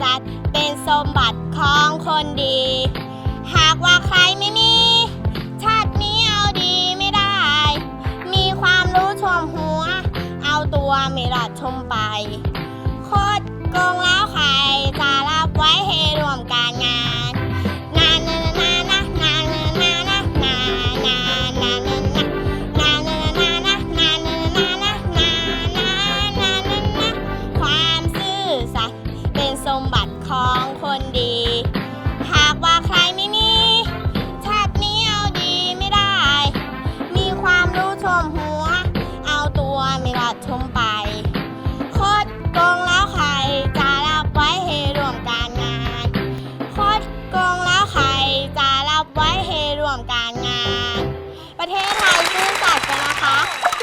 สัตย์เป็นสมบัติของคนดี หากว่าใครไม่มี ชาตินี้เอาดีไม่ได้ มีความรู้ชมหัว เอาตัวไม่รอดชมไป